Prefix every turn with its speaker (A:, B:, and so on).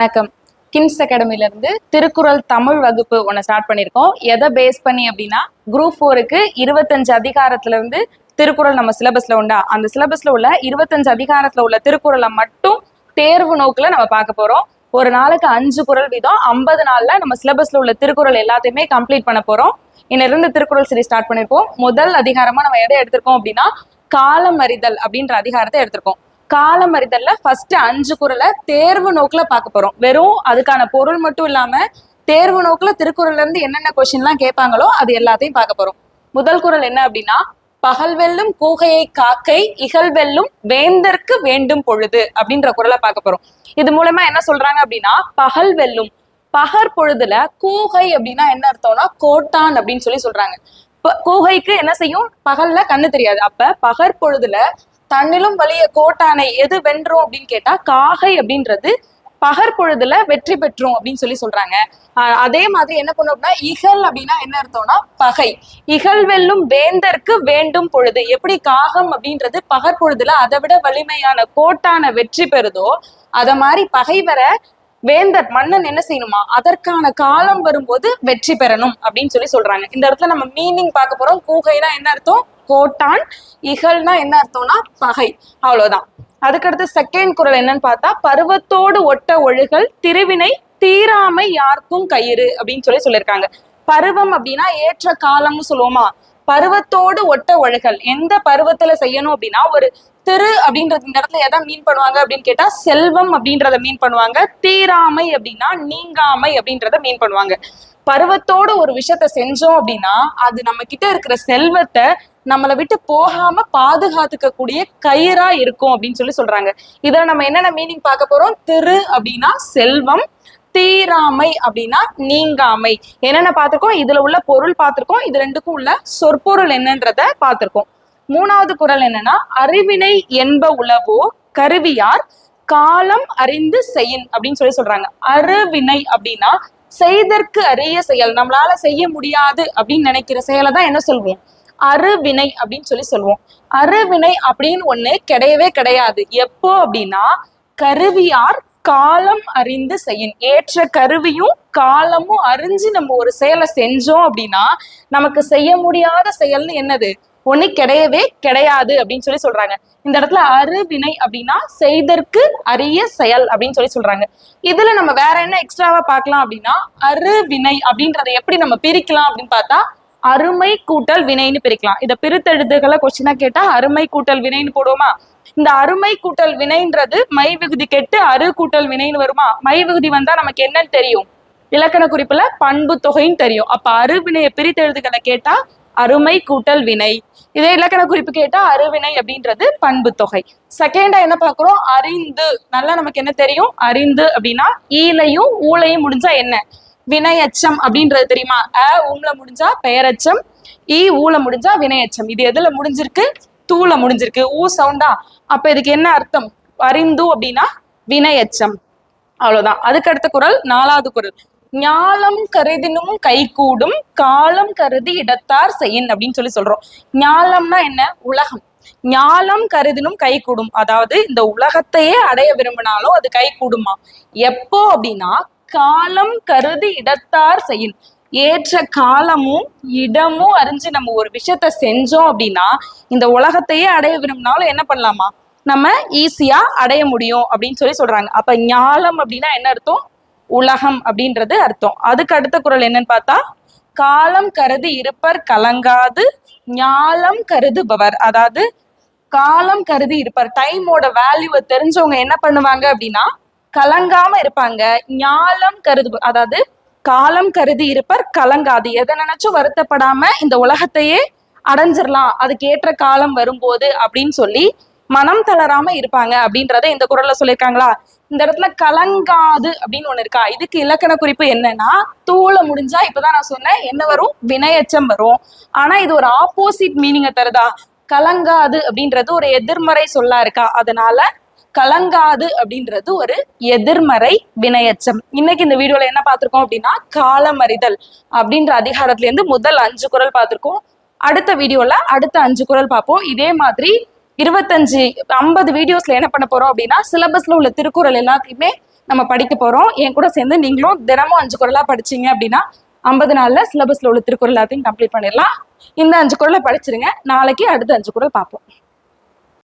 A: வணக்கம். கிங்ஸ் அகாடமில இருந்து திருக்குறள் தமிழ் வகுப்பு ஒன்று ஸ்டார்ட் பண்ணியிருக்கோம். எதை பேஸ் பண்ணி அப்படின்னா குரூப் ஃபோருக்கு இருபத்தஞ்சு அதிகாரத்துல இருந்து திருக்குறள் நம்ம சிலபஸ்ல உண்டா? அந்த சிலபஸ்ல உள்ள இருபத்தஞ்சு அதிகாரத்துல உள்ள திருக்குறளை மட்டும் தேர்வு நோக்குல நம்ம பார்க்க போறோம். ஒரு நாளுக்கு அஞ்சு குறள் வீதம் ஐம்பது நாள்ல நம்ம சிலபஸ்ல உள்ள திருக்குறள் எல்லாத்தையுமே கம்ப்ளீட் பண்ண போறோம். இன்னிருந்து திருக்குறள் சரி ஸ்டார்ட் பண்ணிருக்கோம் முதல் அதிகாரமா நம்ம எதை எடுத்திருக்கோம் அப்படின்னா காலம் அறிதல் அப்படின்ற அதிகாரத்தை எடுத்திருக்கோம். காலம் அறிதல்ல ஃபர்ஸ்ட் அஞ்சு குறளை தேர்வு நோக்கில் பார்க்க போறோம். வெறும் அதுக்கான பொருள் மட்டும் இல்லாம தேர்வு நோக்கில் திருக்குறள்ல இருந்து என்னென்ன கொஸ்டின்லாம் கேட்பாங்களோ அது எல்லாத்தையும் பார்க்க போறோம். முதல் குறள் என்ன அப்படின்னா பகல் வெல்லும் கூகையை காக்கை இகல் வெல்லும் வேந்தற்கு வேண்டும் பொழுது அப்படின்ற குறளை பார்க்க போறோம். இது மூலமா என்ன சொல்றாங்க அப்படின்னா பகல் வெல்லும் பகற் பொழுதுல கூகை அப்படின்னா என்ன அர்த்தம்னா கோட்டான் அப்படின்னு சொல்லி சொல்றாங்க. கூகைக்கு என்ன செய்யும்? பகல்ல கண்ணு தெரியாது. அப்ப பகற் பொழுதுல தன்னிலும் வலிய கோட்டானை எது வென்றோம் அப்படின்னு கேட்டா காகை அப்படின்றது பகற்பொழுதுல வெற்றி பெற்றோம் அப்படின்னு சொல்லி சொல்றாங்க. அதே மாதிரி என்ன பண்ணும் அப்படின்னா இகல் அப்படின்னா என்ன அர்த்தம்னா பகை. இகல் வெல்லும் வேந்தர்க்கு வேண்டும் பொழுது. எப்படி காகம் அப்படின்றது பகற்பொழுதுல அதை விட வலிமையான கோட்டான வெற்றி பெறுதோ அத மாதிரி பகைவரை வேந்தர் மன்னன் என்ன செய்யணுமா அதற்கான காலம் வரும்போது வெற்றி பெறணும் அப்படின்னு சொல்லி சொல்றாங்க. இந்த இடத்துல நம்ம மீனிங் பார்க்க போறோம். கூகைனா என்ன அர்த்தம்? கோட்டான் இகழ்னா என்ன அர்த்தம்னா பகை. அவ்வளவுதான். அதுக்கடுத்து செகண்ட் குரல் என்னன்னு பார்த்தா பருவத்தோடு ஒட்ட ஒழுகல் திருவினை தீராமை யாருக்கும் கயிறு அப்படின்னு சொல்லி சொல்லியிருக்காங்க. பருவம் அப்படின்னா ஏற்ற காலம்னு சொல்லுவோமா. பருவத்தோடு ஒட்ட ஒழுகல். எந்த பருவத்துல செய்யணும் அப்படின்னா ஒரு திரு அப்படின்றது இந்த இடத்துல எதை மீன் பண்ணுவாங்க அப்படின்னு கேட்டா செல்வம் அப்படின்றத மீன் பண்ணுவாங்க. தீராமை அப்படின்னா நீங்காமை அப்படின்றத மீன் பண்ணுவாங்க. பருவத்தோட ஒரு விஷயத்த செஞ்சோம் அப்படின்னா அது நம்ம கிட்ட இருக்கிற செல்வத்தை நம்மளை விட்டு போகாம பாதுகாத்துக்க கூடிய கயிறா இருக்கும் அப்படின்னு சொல்லி சொல்றாங்க. இதுல நம்ம என்னென்ன மீனிங் பார்க்க போறோம்? திரு அப்படின்னா செல்வம் தீராமை அப்படின்னா நீங்காமை. என்னென்ன பார்த்திருக்கோம்? இதுல உள்ள பொருள் பார்த்திருக்கோம். இது ரெண்டுக்கும் உள்ள சொற்பொருள் என்னன்றத பார்த்திருக்கோம். மூணாவது குரல் என்னன்னா அறிவினை என்ப உளவோ கருவியார் காலம் அறிந்து செய்யின் அப்படின்னு சொல்லி சொல்றாங்க. அருவினை அப்படின்னா செய்தற்கு அரிய செயல். நம்மளால செய்ய முடியாது அப்படின்னு நினைக்கிற செயலை தான் என்ன சொல்வோம் அருவினை அப்படின்னு சொல்லி சொல்லுவோம். அருவினை அப்படின்னு ஒண்ணு கிடையவே கிடையாது. எப்போ அப்படின்னா கருவியார் காலம் அறிந்து செய்யும் ஏற்ற கருவியும் காலமும் அறிஞ்சு நம்ம ஒரு செயலை செஞ்சோம் அப்படின்னா நமக்கு செய்ய முடியாத செயல்னு என்னது? ஒண்ணு கிடையவே கிடையாது அப்படின்னு சொல்லி சொல்றாங்க. இந்த இடத்துல அருவினை அப்படின்னா செய்தற்கு அரிய செயல் அப்படின்னு சொல்லி சொல்றாங்க. இதுல நம்ம வேற என்ன எக்ஸ்ட்ராவா பார்க்கலாம் அப்படின்னா அருவினை அப்படின்றத எப்படி நம்ம பிரிக்கலாம் அப்படின்னு பார்த்தா அருமை கூட்டல் வினைன்னு பிரிக்கலாம். இத பிரித்தெழுதுகளை கொஸ்டினா கேட்டா அருமை கூட்டல் வினைன்னு போடுவோமா? இந்த அருமை கூட்டல் வினைன்றது மை விகுதி கெட்டு அரு கூட்டல் வினைன்னு வருமா? மை விகுதி வந்தா நமக்கு என்னன்னு தெரியும்? இலக்கண குறிப்புல பண்பு தொகைன்னு தெரியும். அப்ப அருவினையை பிரித்தெழுதுகளை கேட்டா அருமை கூட்டல் வினை. இதே இலக்கண குறிப்பு கேட்டா அருவினை அப்படின்றது பண்பு தொகை. செகண்டா என்ன பாக்குறோம் அறிந்து. நல்லா நமக்கு என்ன தெரியும்? அறிந்து அப்படின்னா ஈலையும் ஊழையும் முடிஞ்சா என்ன? வினையச்சம் அப்படின்றது தெரியுமா? அ ஊம்ல முடிஞ்சா பெயரச்சம் ஈ ஊல முடிஞ்சா வினையச்சம். இது எதுல முடிஞ்சிருக்கு? தூள முடிஞ்சிருக்கு. ஊ சவுண்டா. அப்ப இதுக்கு என்ன அர்த்தம்? அறிந்து அப்படின்னா வினையச்சம். அவ்வளவுதான். அதுக்கு அடுத்த குரல் நாலாவது குரல். ஞாலம் கருதினும் கைகூடும் காலம் கருதி இடத்தார் செய்யின் அப்படின்னு சொல்லி சொல்றோம். ஞாலம்னா என்ன? உலகம். ஞாலம் கருதினும் கை கூடும் அதாவது இந்த உலகத்தையே அடைய விரும்பினாலும் அது கை கூடுமா எப்போ அப்படின்னா காலம் கருதி இடத்தார் செய்யின் ஏற்ற காலமும் இடமும் அறிஞ்சு நம்ம ஒரு விஷயத்த செஞ்சோம் அப்படின்னா இந்த உலகத்தையே அடைய விரும்பினாலும் என்ன பண்ணலாமா? நம்ம ஈஸியா அடைய முடியும் அப்படின்னு சொல்லி சொல்றாங்க. அப்ப ஞாலம் அப்படின்னா என்ன அர்த்தம்? உலகம் அப்படின்றது அர்த்தம். அதுக்கு அடுத்த குரல் என்னன்னு பார்த்தா காலம் கருதி இருப்பர் கலங்காது ஞாலம் கருதுபவர். அதாவது காலம் கருதி இருப்பர். டைமோட வேல்யூவை தெரிஞ்சவங்க என்ன பண்ணுவாங்க அப்படின்னா கலங்காம இருப்பாங்க. ஞாலம் கருது அதாவது காலம் கருதி இருப்பர் கலங்காது. எதை நினைச்சும் வருத்தப்படாம இந்த உலகத்தையே அடைஞ்சிடலாம் அதுக்கு ஏற்ற காலம் வரும்போது அப்படின்னு சொல்லி மனம் தளராம இருப்பாங்க அப்படின்றத இந்த குரல்ல சொல்லியிருக்காங்களா? இந்த இடத்துல கலங்காது அப்படின்னு ஒண்ணு இருக்கா? இதுக்கு இலக்கண குறிப்பு என்னன்னா தூள முடிஞ்சா இப்பதான் நான் சொன்னேன் என்ன வரும்? வினையச்சம் வரும். ஆனா இது ஒரு ஆப்போசிட் மீனிங்கை தருதா? கலங்காது அப்படின்றது ஒரு எதிர்மறை சொல்லா இருக்கா? அதனால கலங்காது அப்படின்றது ஒரு எதிர்மறை வினையச்சம். இன்னைக்கு இந்த வீடியோல என்ன பார்த்திருக்கோம் அப்படின்னா காலமறிதல் அப்படின்ற அதிகாரத்துல இருந்து முதல் அஞ்சு குறள் பார்த்திருக்கோம். அடுத்த வீடியோல அடுத்த அஞ்சு குறள் பார்ப்போம். இதே மாதிரி இருபத்தஞ்சு ஐம்பது வீடியோஸ்ல என்ன பண்ண போறோம் அப்படின்னா சிலபஸ்ல உள்ள திருக்குறள் எல்லாத்தையுமே நம்ம படிக்க போறோம். என் கூட சேர்ந்து நீங்களும் தினமும் அஞ்சு குரலா படிச்சீங்க அப்படின்னா ஐம்பது நாள்ல சிலபஸ்ல உள்ள திருக்குறள் எல்லாத்தையும் கம்ப்ளீட் பண்ணிடலாம். இந்த அஞ்சு குரலை படிச்சிருங்க. நாளைக்கு அடுத்த அஞ்சு குரல் பார்ப்போம்.